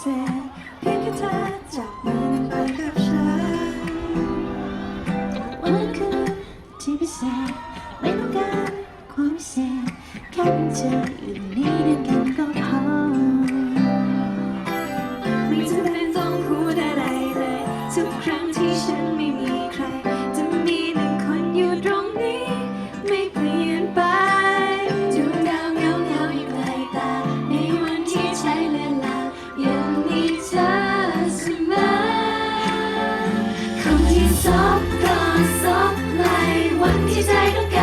เศษเพียงแค่เธอจับมันไปกับฉันวันคืนที่พิเศษไม่ต้องการความพิเศษแค่เป็ออยู่นนี้ด้วกันก็พอไม่จำเป็น desire